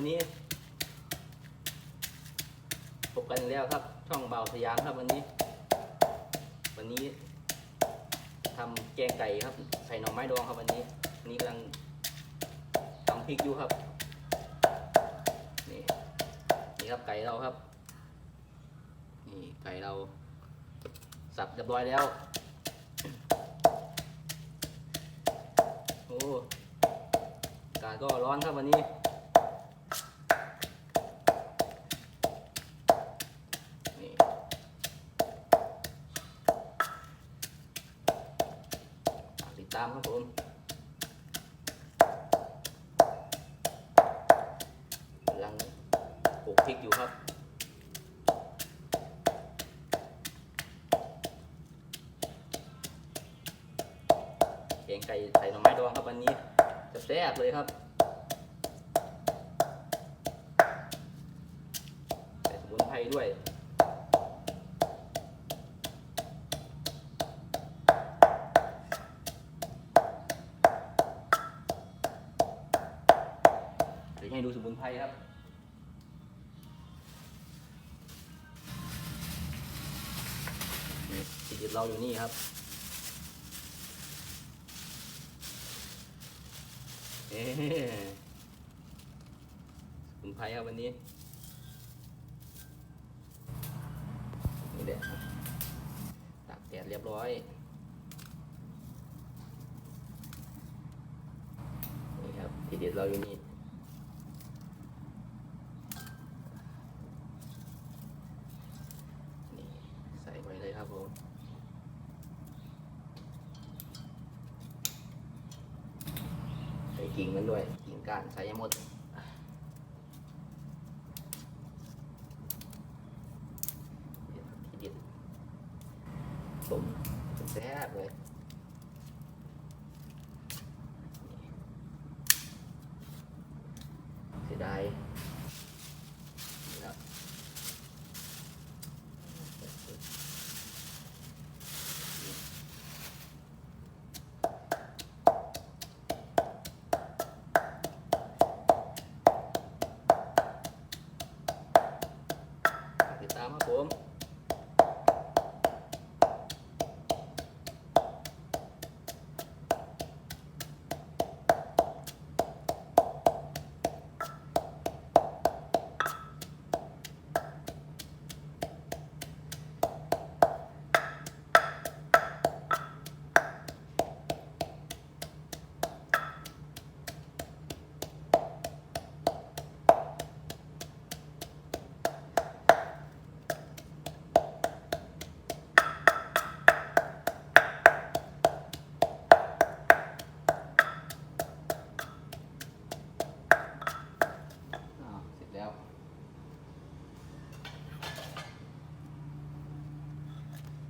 วันนี้พบกันแล้วครับ ช่องเบาสยามครับวันนี้ วันนี้ทำแกงไก่ครับ ใส่หน่อไม้ดองครับวันนี้วันนี้กำลังทำพริกอยู่ครับ นี่นี่ครับไก่เราครับ นี่ไก่เรา สับเรียบร้อยแล้ว โอ้อากาศก็ร้อนครับวันนี้ฝาก ตามครับผมกำลังปลูกพริกอยู่ครับแกงไก่ใส่หน่อไม้ดองครับวันนี้จะแซ่บเลยครับใส่สมุนไพรด้วย ยวให้ดูสมุนไพรครับนี่ติดเราอยู่นี่ครับเอ๊สมุนไพรครับวันนี้นี่แหละตากแดดเรียบร้อยนี่ครับที่เด็ดเราอยู่นี่ใส่ไปเลย ครับผมใส่กิ่งมันด้วย กิ่งก้านใส่ให้หมดทีเด็ดผมแซ่บเลยเสียดายนี่ครับฝากติดตาม ครับผม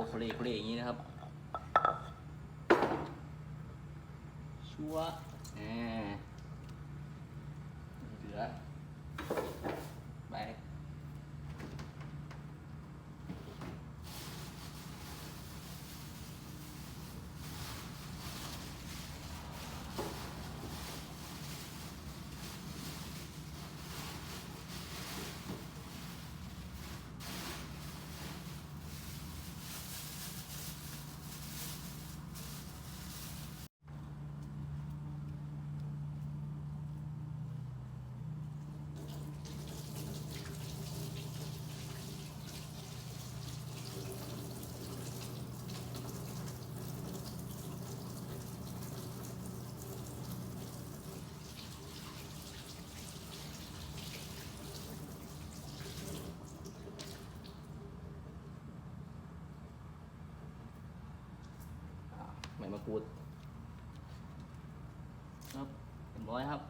น้ำล้างพวกเฟรย์เฟรย์อย่างนี้นะครับชัวร์แกรูดครับเรียบร้อยครับ